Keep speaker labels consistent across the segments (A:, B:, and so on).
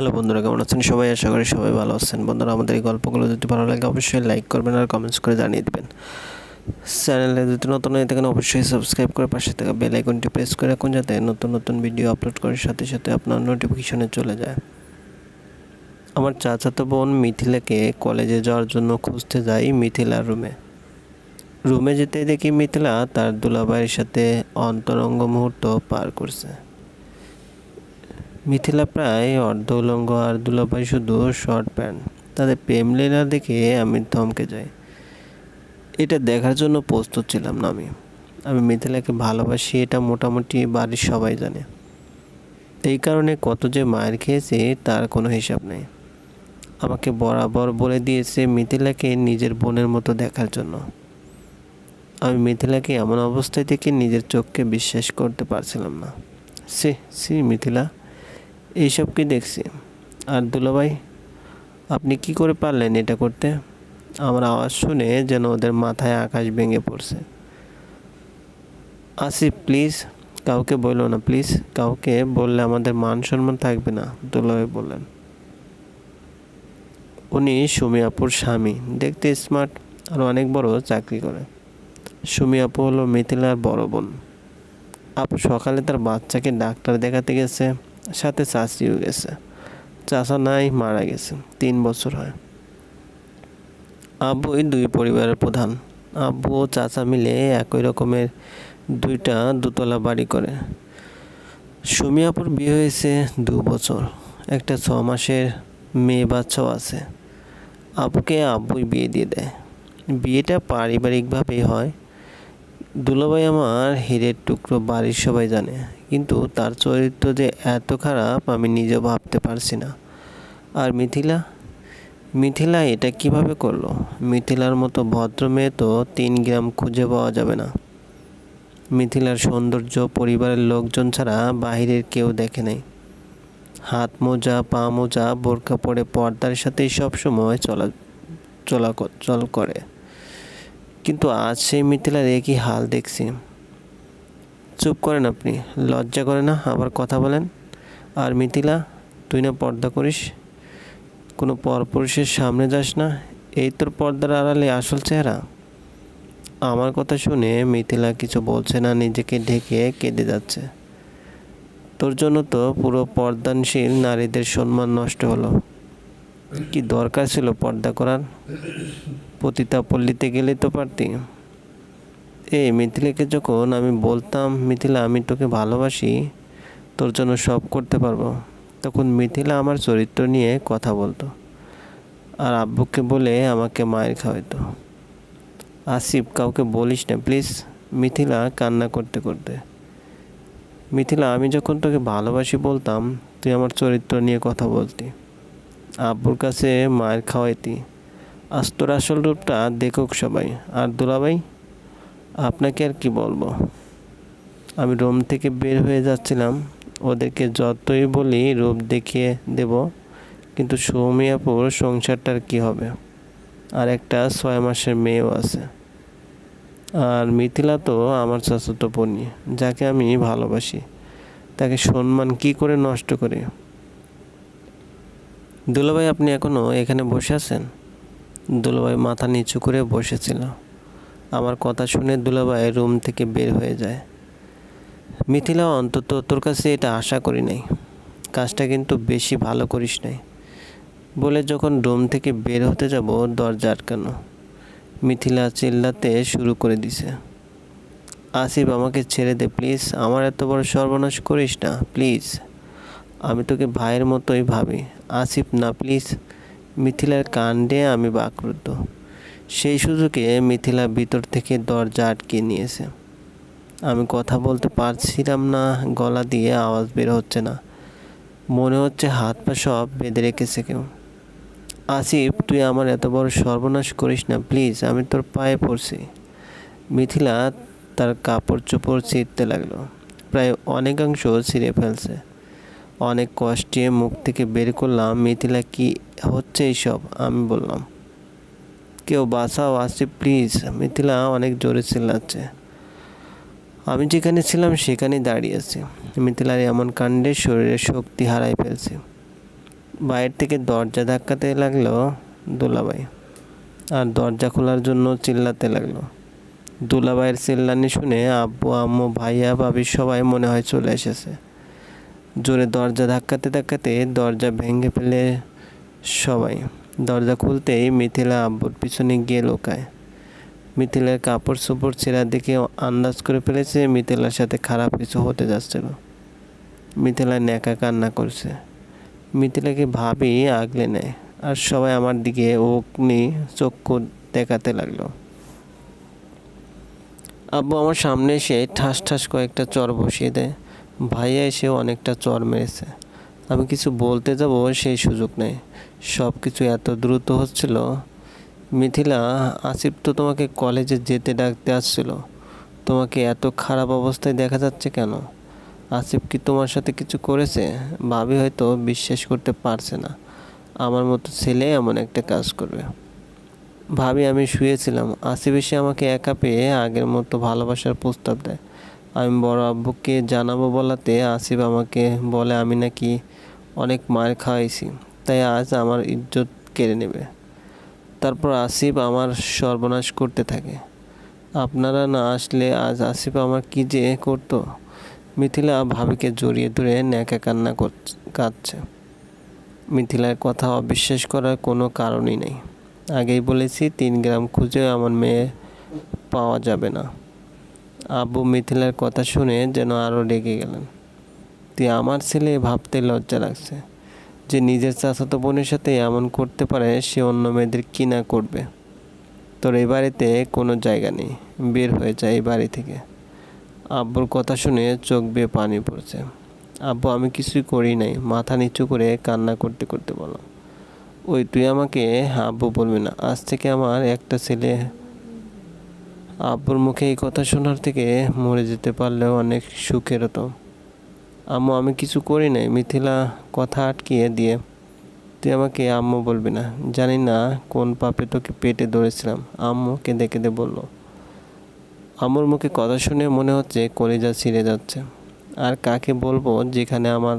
A: Hello বন্ধুরা, কেমন আছেন সবাই? আশা করি সবাই ভালো আছেন। বন্ধুরা, আমাদের এই গল্পগুলো যদি ভালো লাগে, অবশ্যই লাইক করবেন আর কমেন্টস করে জানিয়ে দেবেন। চ্যানেলে যদি নতুন হয়ে থাকেন, অবশ্যই সাবস্ক্রাইব করে পাশে থাকা বেল আইকনটি প্রেস করে রাখুন, যাতে নতুন নতুন ভিডিও আপলোড করার সাথে সাথে আপনার নোটিফিকেশনে চলে যায়। আমার চাচাতো বোন মিথিলাকে কলেজে যাওয়ার জন্য খুঁজতে যাই মিথিলার রুমে রুমে যেতে দেখি মিথিলা তার দুলাভাইয়ের সাথে অন্তরঙ্গ মুহূর্ত পার করছে। মিথিলা প্রায় অর্ধ উলঙ্গ আর দুলাভাই শুধু শর্ট প্যান্ট তাদের প্রেম লীলা দেখে আমি থমকে যাই। এটা দেখার জন্য প্রস্তুত ছিলাম না আমি। আমি মিথিলাকে ভালোবাসি, এটা মোটামুটি বাড়ির সবাই জানে। এই কারণে কত যে মায়ের খেয়েছে, তার কোনো হিসাব নেই। আমাকে বরাবর বলে দিয়েছে মিথিলাকে নিজের বোনের মতো দেখার জন্য। আমি মিথিলাকে এমন অবস্থায় থেকে নিজের চোখকে বিশ্বাস করতে পারছিলাম না। সে সি মিথিলা। এইসব কি দেখছি? আর দুলাভাই, আপনি কি করে পারলেন এটা করতে? আমার আওয়াজ শুনে যেন ওদের মাথায় আকাশ ভেঙে পড়ছে। আসিফ, প্লিজ, কাউকে বলল না, প্লিজ, কাউকে বললে আমাদের মান সম্মান থাকবে না, দুলাভাই বললেন। উনি সুমি আপুর স্বামী, দেখতে স্মার্ট আর অনেক বড় চাকরি করে। সুমি আপু হলো মিথিলার বড় বোন। আপু সকালে তার বাচ্চাকে ডাক্তার দেখাতে গেছে। সাথে চাষিও গেছে। চাষা নাই, মারা গেছে। তিন বছর হয়। আব্বুই দুই পরিবারের প্রধান। আব্বু ও চাচা মিলে একই রকমের দুইটা দোতলা বাড়ি করে। সুমিয়াপুর বিয়ে হয়েছে দু বছর। একটা ছ মাসের মেয়ে বাচ্চাও আছে। আব্বুকে আব্বুই বিয়ে দিয়ে দেয়। বিয়েটা পারিবারিকভাবেই হয়। দুলাভাই আমার হীরের টুকরো বাড়ির সবাই জানে, কিন্তু তার চরিত্র যে এত খারাপ আমি নিজেও ভাবতে পারছি না। আর মিথিলা? মিথিলা এটা কীভাবে করল? মিথিলার মতো ভদ্র মেয়ে তো তিন গ্রাম খুঁজে পাওয়া যাবে না। মিথিলার সৌন্দর্য পরিবারের লোকজন ছাড়া বাহিরের কেউ দেখে নেই। হাত মোজা, পা মোজা, বোরকা পরে পর্দার সাথেই সবসময় চলা চলা চল করে। কিন্তু আজ সেই মিথিলার একই হাল দেখছি। চুপ করেন আপনি, লজ্জা করে না আবার কথা বলেন? আর মিথিলা, তুই না পর্দা করিস? কোনো পরপুরুষের সামনে যাস না? এই তোর পর্দার আড়ালে আসল চেহারা? আমার কথা শুনে মিথিলা কিছু বলছে না, নিজেকে ঢেকে কেঁদে যাচ্ছে। তোর জন্য তো পুরো পর্দানশীল নারীদের সম্মান নষ্ট হলো। কি দরকার ছিল পর্দা করার? পতিতা পল্লীতে গেলে তো পারতি। এই মিথিলাকে যখন আমি বলতাম, মিথিলা, আমি তোকে ভালোবাসি, তোর জন্য সব করতে পারব। তখন মিথিলা আমার চরিত্র নিয়ে কথা বলতো আর আব্বুকে বলে আমাকে মায়ের খাওয়াইতো। আসিফ, কাউকে বলিস না, প্লিজ। মিথিলা কান্না করতে করতে, মিথিলা, আমি যখন তোকে ভালোবাসি বলতাম, তুই আমার চরিত্র নিয়ে কথা বলতি। আব্বুর কাছে মায়ের খাওয়াইতি। আজ তোর আসল রূপটা দেখুক সবাই। আর দুলাভাই, আপনাকে আর কি বলব? আমি রুম থেকে বের হয়ে যাচ্ছিলাম। ওদেরকে যতই বলি রূপ দেখিয়ে দেব, কিন্তু সৌমিয়াপুর সংসারটার কি হবে? আর একটা ছয় মাসের মেয়েও আছে। আর মিথিলা তো আমার চাচাতো বোনই, যাকে আমি ভালোবাসি। তাকে সম্মান কি করে নষ্ট করি? দুলাভাই, আপনি এখনও এখানে বসে আছেন? দুলাভাই মাথা নিচু করে বসেছিল। আমার কথা শুনে দুলাভাই রুম থেকে বের হয়ে যায়। মিথিলা, অন্তত তোর কাছে এটা আশা করি নাই। কাজটা কিন্তু বেশি ভালো করিস নাই। বলে যখন রুম থেকে বের হতে যাব, দরজা আটকানো। মিথিলা চিল্লাতে শুরু করে দিছে। আসিফ, আমাকে ছেড়ে দে, প্লিজ। আমার এত বড় সর্বনাশ করিস না, প্লিজ। আমি তোকে ভাইয়ের মতোই ভাবি। আসিফ, না, প্লিজ। মিথিলার কাণ্ডে আমি বাকরুদ্ধ। সেই সুযোগে মিথিলা ভিতর থেকে দরজা আটকে নিয়েছে। আমি কথা বলতে পারছিলাম না, গলা দিয়ে আওয়াজ বের হচ্ছে না। মনে হচ্ছে হাত পা সব বেঁধে রেখেছে কেউ। আসিফ, তুই আমার এত বড় সর্বনাশ করিস না, প্লিজ, আমি তোর পায়ে পড়ছি। মিথিলা তার কাপড় চোপড় ছিঁড়তে লাগল। প্রায় অনেকাংশ ছিঁড়ে ফেলছে। অনেক কষ্টে মুখ থেকে বের করলাম, মিথিলা, কি হচ্ছে এইসব? আমি বললাম, কেউ বাসাও আসছে প্লিজ মিথিলা অনেক জোরে চিল্লাচ্ছে, আমি যেখানে ছিলাম সেখানেই দাঁড়িয়ে আছি। মিথিলার এমন কাণ্ডে শরীরের শক্তি হারাই ফেলছি। বাইরে থেকে দরজা ধাক্কাতে লাগল দুলাভাই আর দরজা খোলার জন্য চিল্লাতে লাগল। দুলাভাইয়ের চিল্লানি শুনে আব্বু, আম্মু, ভাইয়া, ভাবি সবাই মনে হয় চলে এসেছে। জোরে দরজা ধাক্কাতে ধাক্কাতে দরজা ভেঙে ফেলে সবাই। দরজা খুলতেই মিথিলা আব্বুর পিছনে গিয়ে লোকায়। মিথিলার কাপড় চোপড় ছেঁড়া দেখে আন্দাজ করে ফেলেছে মিথিলার সাথে খারাপ কিছু হতে যাচ্ছিল মিথিলা ন্যাকা কান্না করছে। মিথিলাকে ভাবি আগলে নেয় আর সবাই আমার দিকে অগ্নি চক্ষু দেখাতে লাগল। আব্বু আমার সামনে এসে ঠাস ঠাস কয়েকটা চর বসিয়ে দেয়। ভাইয়া এসেও অনেকটা চর মেরেছে। আমি কিছু বলতে যাব, সেই সুযোগ নেই। সব কিছু এত দ্রুত হচ্ছিল। মিথিলা, আসিফ তো তোমাকে কলেজে যেতে ডাকতে আসছিল। তোমাকে এত খারাপ অবস্থায় দেখা যাচ্ছে কেন? আসিফ কি তোমার সাথে কিছু করেছে? ভাবি হয়তো বিশ্বাস করতে পারছে না। আমার মতো ছেলে এমন একটা কাজ করবে। ভাবি, আমি শুয়েছিলাম। আসিফ এসে আমাকে একা পেয়ে আগের মতো ভালোবাসার প্রস্তাব দেয়। আমি বড় আব্বুকে জানাব বলাতে আসিফ আমাকে বলে, আমি নাকি অনেক মার খাওয়াইছি, তাই আজ আমার ইজ্জত কেড়ে নেবে। তারপর আসিফ আমার সর্বনাশ করতে থাকে। আপনারা না আসলে আজ আসিফ আমার কী যে করতো? মিথিলা ভাবিকে জড়িয়ে ধরে ন্যাকা কান্না করছে কাঁদছে। মিথিলার কথা অবিশ্বাস করার কোনো কারণই নেই। আগেই বলেছি, তিন গ্রাম খুঁজেও আমার মেয়ে পাওয়া যাবে না। আব্বু মিথিলার কথা শুনে যেন আরও রেগে গেলেন। তুই আমার ছেলে ভাবতে লজ্জা লাগছে যে নিজের চাচাতো বোনের সাথে এমন করতে পারে সে অন্য মেয়েদের কী না করবে। তোর এই বাড়িতে কোনো জায়গা নেই, বের হয়ে যায় এই বাড়ি থেকে। আব্বুর কথা শুনে চোখ বেয়ে পানি পড়ছে। আব্বু, আমি কিছুই করি নাই, মাথা নিচু করে কান্না করতে করতে বলো ওই তুই আমাকে, আব্বু বলবি না, আজ থেকে আমার একটা ছেলে আব্বুর মুখে এই কথা শোনার থেকে মরে যেতে পারলেও অনেক সুখের হতো আম্মু, আমি কিছু করি নাই, মিথিলা কথা আটকিয়ে দিয়ে, তুই আমাকে আম্মু বলবি না, জানি না কোন পাপে তোকে পেটে ধরেছিলাম। আম্মু কেঁদে কেঁদে বলল, আম্মুর মুখে কথা শুনে মনে হচ্ছে কলিজা ছিঁড়ে যাচ্ছে। আর কাকে বলব যেখানে আমার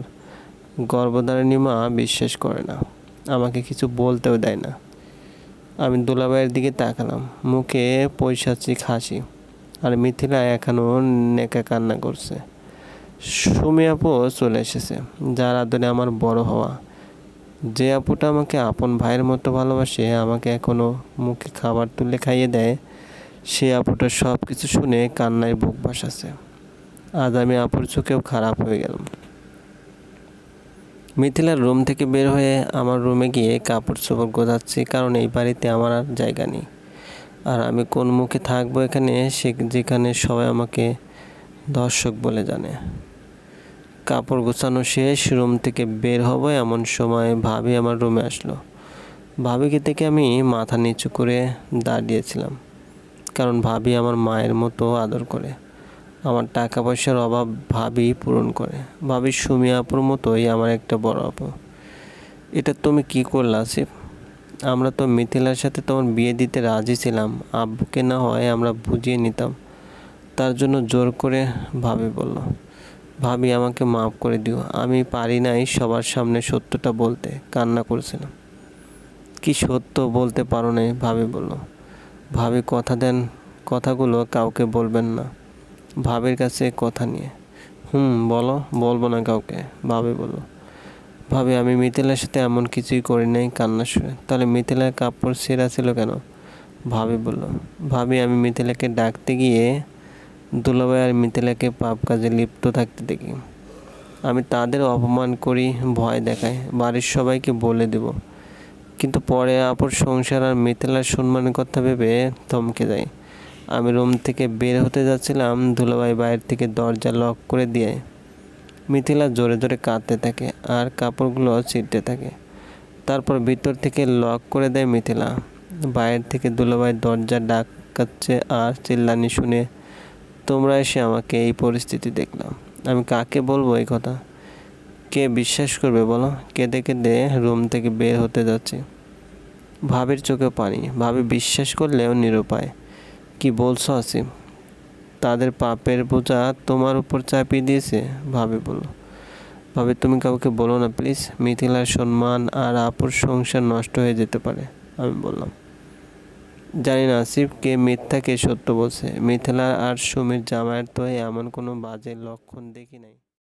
A: গর্ভধারিণী মা বিশ্বাস করে না, আমাকে কিছু বলতেও দেয় না। আমি দুলাভাইয়ের দিকে তাকালাম, মুখে পৈশাচিক হাসি আর মিথিলা এখনও নেকা কান্না করছে। সুমি আপু চলে এসেছে, যার আদরে আমার বড় হওয়া। যে আপুটা আমাকে আপন ভাইয়ের মতো ভালোবাসে, আমাকে এখনও মুখে খাবার তুলে খাইয়ে দেয়, সে আপুটা সব কিছু শুনে কান্নায় বুক ভাসাচ্ছে। আজ আমি আপুর চোখেও খারাপ হয়ে গেলাম। মিথিলার রুম থেকে বের হয়ে আমার রুমে গিয়ে কাপড় চোপড় গোছাচ্ছি কারণ এই বাড়িতে আমার আর জায়গা নেই। আর আমি কোন মুখে থাকব এখানে, সে যেখানে সবাই আমাকে দর্শক বলে জানে। কাপড় গোছানো শেষ, রুম থেকে বের হব এমন সময় ভাবি আমার রুমে আসলো। ভাবিকে থেকে আমি মাথা নিচু করে দাঁড়িয়েছিলাম, কারণ ভাবি আমার মায়ের মতো আদর করে। আমার টাকা পয়সার অভাব ভাবি পূরণ করে। ভাবি, সুমি আপুর মতোই আমার একটা বড় আপু। এটা তুমি কি করলে, আসিফ? আমরা তো মিথিলার সাথে তোমার বিয়ে দিতে রাজি ছিলাম। আব্বুকে না হয় আমরা বুঝিয়ে নিতাম। তার জন্য জোর করে ভাবি বলল, ভাবি, আমাকে মাফ করে দিও। আমি পারি নাই সবার সামনে সত্যটা বলতে, কান্না করেছিলাম। কি সত্য বলতে পারো নাই? ভাবি বলল, ভাবি, কথা দেন, কথাগুলো কাউকে বলবেন না। ভাবির কাছে কথা নিয়ে। হুম, বলো, বলব না কাউকে, ভাবে বলো ভাবি, আমি মিথিলার সাথে এমন কিছুই করি নাই কান্না শুনে তাহলে মিথিলার কাপড় সেরা ছিল কেন? ভাবে বলল। ভাবি, আমি মিথিলাকে ডাকতে গিয়ে দুলাভাই আর মিথিলাকে পাপ কাজে লিপ্ত থাকতে দেখি। আমি তাদের অপমান করি, ভয় দেখাই বাড়ির সবাইকে বলে দেব। কিন্তু পরে আপুর সংসার আর মিথিলার সম্মানের কথা ভেবে থমকে যায়। আমি রুম থেকে বের হতে যাচ্ছিলাম দুলাভাই বাইরে থেকে দরজা লক করে দিয়ে। মিথিলা জোরে জোরে কাঁদতে থাকে আর কাপড়গুলো ছিঁড়তে থাকে। তারপর ভিতর থেকে লক করে দেয় মিথিলা। বাইরে থেকে দুলাভাই দরজা ডাকাচ্ছে আর চিল্লানি শুনে, তোমরা এসে আমাকে এই পরিস্থিতি দেখলাম আমি কাকে বলব এই কথা? কে বিশ্বাস করবে বলো? কেঁদে কেঁদে রুম থেকে বের হতে যাচ্ছে। ভাবির চোখে পানি। ভাবি বিশ্বাস করলেও নিরুপায়। কি বলছো আসিম? তাদের পাপের বোঝা তোমার উপর চাপিয়ে দিয়েছে, ভাবে বলো ভাবে, তুমি কাউকে বলো না, প্লিজ। মিথিলার সম্মান আর আপুর সংসার নষ্ট হয়ে যেতে পারে, আমি বললাম। জানি না আসিফ কে মিথ্যা, কে সত্য বলছে। মিথিলা আর সুমির জামায়ের তো এমন কোনো বাজে লক্ষণ দেখি নাই।